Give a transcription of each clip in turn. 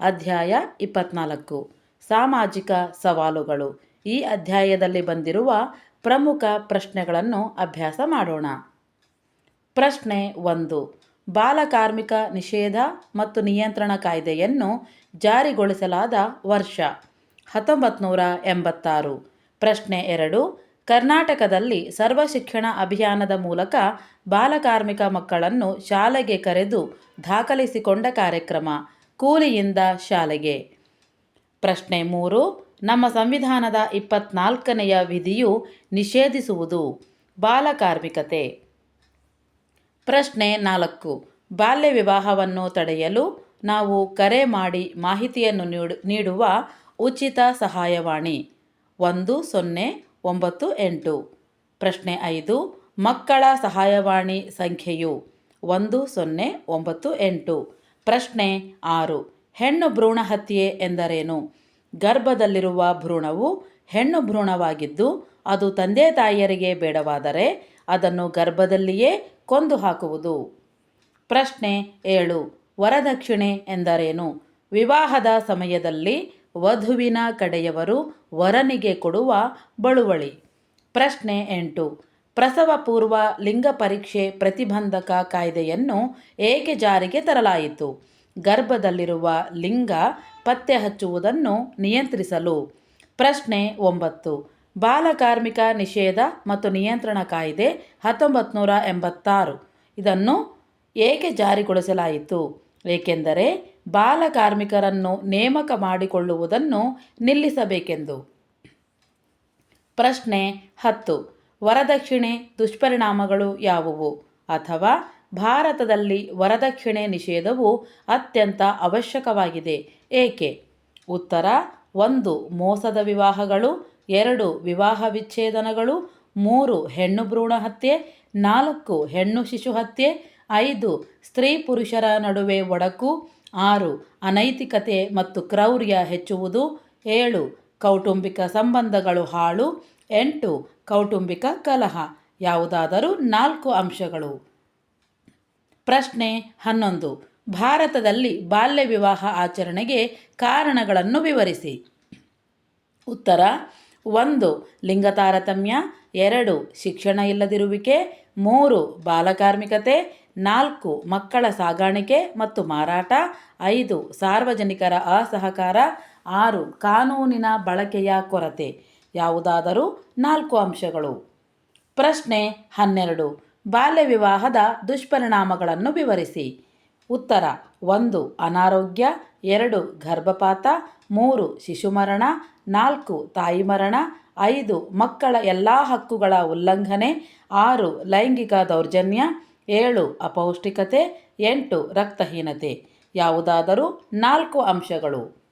ಅಧ್ಯಾಯ ಇಪ್ಪತ್ನಾಲ್ಕು. ಸಾಮಾಜಿಕ ಸವಾಲುಗಳು. ಈ ಅಧ್ಯಾಯದಲ್ಲಿ ಬಂದಿರುವ ಪ್ರಮುಖ ಪ್ರಶ್ನೆಗಳನ್ನು ಅಭ್ಯಾಸ ಮಾಡೋಣ. ಪ್ರಶ್ನೆ ಒಂದು. ಬಾಲಕಾರ್ಮಿಕ ನಿಷೇಧ ಮತ್ತು ನಿಯಂತ್ರಣ ಕಾಯ್ದೆಯನ್ನು ಜಾರಿಗೊಳಿಸಲಾದ ವರ್ಷ. ಹತ್ತೊಂಬತ್ತು ನೂರ ಎಂಬತ್ತಾರು. ಪ್ರಶ್ನೆ ಎರಡು. ಕರ್ನಾಟಕದಲ್ಲಿ ಸರ್ವ ಶಿಕ್ಷಣ ಅಭಿಯಾನದ ಮೂಲಕ ಬಾಲಕಾರ್ಮಿಕ ಮಕ್ಕಳನ್ನು ಶಾಲೆಗೆ ಕರೆದು ದಾಖಲಿಸಿಕೊಂಡ ಕಾರ್ಯಕ್ರಮ. ಕೂಲಿಯಿಂದ ಶಾಲೆಗೆ. ಪ್ರಶ್ನೆ ಮೂರು, ನಮ್ಮ ಸಂವಿಧಾನದ ಇಪ್ಪತ್ನಾಲ್ಕನೆಯ ವಿಧಿಯು ನಿಷೇಧಿಸುವುದು ಬಾಲಕಾರ್ಮಿಕತೆ ಪ್ರಶ್ನೆ ನಾಲ್ಕು, ಬಾಲ್ಯ ವಿವಾಹವನ್ನು ತಡೆಯಲು ನಾವು ಕರೆ ಮಾಡಿ ಮಾಹಿತಿಯನ್ನು ನೀಡು, ನೀಡುವ ಉಚಿತ ಸಹಾಯವಾಣಿ. ಒಂದು, ಸೊನ್ನೆ, ಒಂಬತ್ತು, ಎಂಟು. ಪ್ರಶ್ನೆ ಐದು, ಮಕ್ಕಳ ಸಹಾಯವಾಣಿ ಸಂಖ್ಯೆಯು ಒಂದು, ಸೊನ್ನೆ, ಒಂಬತ್ತು, ಎಂಟು. ಪ್ರಶ್ನೆ ಆರು. ಹೆಣ್ಣು ಭ್ರೂಣ ಹತ್ಯೆ ಎಂದರೇನು? ಗರ್ಭದಲ್ಲಿರುವ ಭ್ರೂಣವು ಹೆಣ್ಣು ಭ್ರೂಣವಾಗಿದ್ದು, ಅದು ತಂದೆ ತಾಯಿಯರಿಗೆ ಬೇಡವಾದರೆ ಅದನ್ನು ಗರ್ಭದಲ್ಲಿಯೇ ಕೊಂದು ಹಾಕುವುದು. ಪ್ರಶ್ನೆ ಏಳು. ವರದಕ್ಷಿಣೆ ಎಂದರೇನು? ವಿವಾಹದ ಸಮಯದಲ್ಲಿ ವಧುವಿನ ಕಡೆಯವರು ವರನಿಗೆ ಕೊಡುವ ಬಳುವಳಿ. ಪ್ರಶ್ನೆ ಎಂಟು. ಪ್ರಸವ ಪೂರ್ವ ಲಿಂಗ ಪರೀಕ್ಷೆ ಪ್ರತಿಬಂಧಕ ಕಾಯ್ದೆಯನ್ನು ಏಕೆ ಜಾರಿಗೆ ತರಲಾಯಿತು? ಗರ್ಭದಲ್ಲಿರುವ ಲಿಂಗ ಪತ್ತೆ ಹಚ್ಚುವುದನ್ನು ನಿಯಂತ್ರಿಸಲು. ಪ್ರಶ್ನೆ ಒಂಬತ್ತು. ಬಾಲಕಾರ್ಮಿಕ ನಿಷೇಧ ಮತ್ತು ನಿಯಂತ್ರಣ ಕಾಯ್ದೆ ಹತ್ತೊಂಬತ್ತು ಎಂಬತ್ತಾರು. ಇದನ್ನು ಏಕೆ ಜಾರಿಗೊಳಿಸಲಾಯಿತು? ಏಕೆಂದರೆ ಬಾಲಕಾರ್ಮಿಕರನ್ನು ನೇಮಕ ಮಾಡಿಕೊಳ್ಳುವುದನ್ನು ನಿಲ್ಲಿಸಬೇಕೆಂದು. ಪ್ರಶ್ನೆ ಹತ್ತು. ವರದಕ್ಷಿಣೆ ದುಷ್ಪರಿಣಾಮಗಳು ಯಾವುವು? ಅಥವಾ ಭಾರತದಲ್ಲಿ ವರದಕ್ಷಿಣೆ ನಿಷೇಧವು ಅತ್ಯಂತ ಅವಶ್ಯಕವಾಗಿದೆ. ಏಕೆ? ಉತ್ತರ, ಒಂದು ಮೋಸದ ವಿವಾಹಗಳು, ಎರಡು ವಿವಾಹ ವಿಚ್ಛೇದನಗಳು, ಮೂರು ಹೆಣ್ಣು ಭ್ರೂಣ ಹತ್ಯೆ, ನಾಲ್ಕು ಹೆಣ್ಣು ಶಿಶು ಹತ್ಯೆ, ಐದು ಸ್ತ್ರೀ ಪುರುಷರ ನಡುವೆ ಒಡಕು, ಆರು ಅನೈತಿಕತೆ ಮತ್ತು ಕ್ರೌರ್ಯ ಹೆಚ್ಚುವುದು, ಏಳು ಕೌಟುಂಬಿಕ ಸಂಬಂಧಗಳು ಹಾಳು, ಎಂಟು ಕೌಟುಂಬಿಕ ಕಲಹ, ಯಾವುದಾದರೂ ನಾಲ್ಕು ಅಂಶಗಳು. ಪ್ರಶ್ನೆ ಹನ್ನೊಂದು. ಭಾರತದಲ್ಲಿ ಬಾಲ್ಯ ವಿವಾಹ ಆಚರಣೆಗೆ ಕಾರಣಗಳನ್ನು ವಿವರಿಸಿ. ಉತ್ತರ, ಒಂದು ಲಿಂಗ ತಾರತಮ್ಯ ಎರಡು, ಶಿಕ್ಷಣ ಇಲ್ಲದಿರುವಿಕೆ, ಮೂರು, ಬಾಲಕಾರ್ಮಿಕತೆ, ನಾಲ್ಕು, ಮಕ್ಕಳ ಸಾಗಾಣಿಕೆ ಮತ್ತು ಮಾರಾಟ, ಐದು, ಸಾರ್ವಜನಿಕರ ಅಸಹಕಾರ, ಆರು, ಕಾನೂನಿನ ಬಳಕೆಯ ಕೊರತೆ. ಯಾವುದಾದರೂ ನಾಲ್ಕು ಅಂಶಗಳು. ಪ್ರಶ್ನೆ ಹನ್ನೆರಡು. ಬಾಲ್ಯ ವಿವಾಹದ ದುಷ್ಪರಿಣಾಮಗಳನ್ನು ವಿವರಿಸಿ. ಉತ್ತರ, ಒಂದು, ಅನಾರೋಗ್ಯ, ಎರಡು, ಗರ್ಭಪಾತ, ಮೂರು ಶಿಶು ಮರಣ ನಾಲ್ಕು, ತಾಯಿ ಮರಣ, ಐದು, ಮಕ್ಕಳ ಎಲ್ಲ ಹಕ್ಕುಗಳ ಉಲ್ಲಂಘನೆ, ಆರು, ಲೈಂಗಿಕ ದೌರ್ಜನ್ಯ, ಏಳು, ಅಪೌಷ್ಟಿಕತೆ, ಎಂಟು, ರಕ್ತಹೀನತೆ. ಯಾವುದಾದರೂ ನಾಲ್ಕು ಅಂಶಗಳು.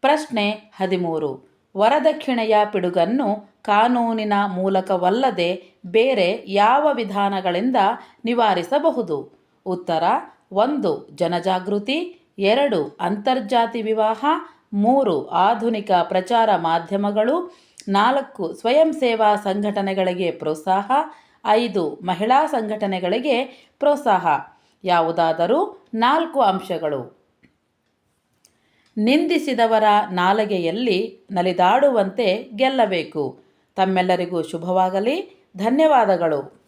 ಪ್ರಶ್ನೆ ಹದಿಮೂರು. ವರದಕ್ಷಿಣೆಯ ಪಿಡುಗನ್ನು ಕಾನೂನಿನ ಮೂಲಕವಲ್ಲದೆ ಬೇರೆ ಯಾವ ವಿಧಾನಗಳಿಂದ ನಿವಾರಿಸಬಹುದು? ಉತ್ತರ, ಒಂದು, ಜನಜಾಗೃತಿ, ಎರಡು, ಅಂತರ್ಜಾತಿ ವಿವಾಹ, ಮೂರು, ಆಧುನಿಕ ಪ್ರಚಾರ ಮಾಧ್ಯಮಗಳು, ನಾಲ್ಕು, ಸ್ವಯಂ ಸೇವಾ ಸಂಘಟನೆಗಳಿಗೆ ಪ್ರೋತ್ಸಾಹ, ಐದು, ಮಹಿಳಾ ಸಂಘಟನೆಗಳಿಗೆ ಪ್ರೋತ್ಸಾಹ. ಯಾವುದಾದರೂ ನಾಲ್ಕು ಅಂಶಗಳು. ನಿಂದಿಸಿದವರ ನಾಲಗೆಯಲ್ಲಿ ನಲಿದಾಡುವಂತೆ ಗೆಲ್ಲಬೇಕು. ತಮ್ಮೆಲ್ಲರಿಗೂ ಶುಭವಾಗಲಿ. ಧನ್ಯವಾದಗಳು.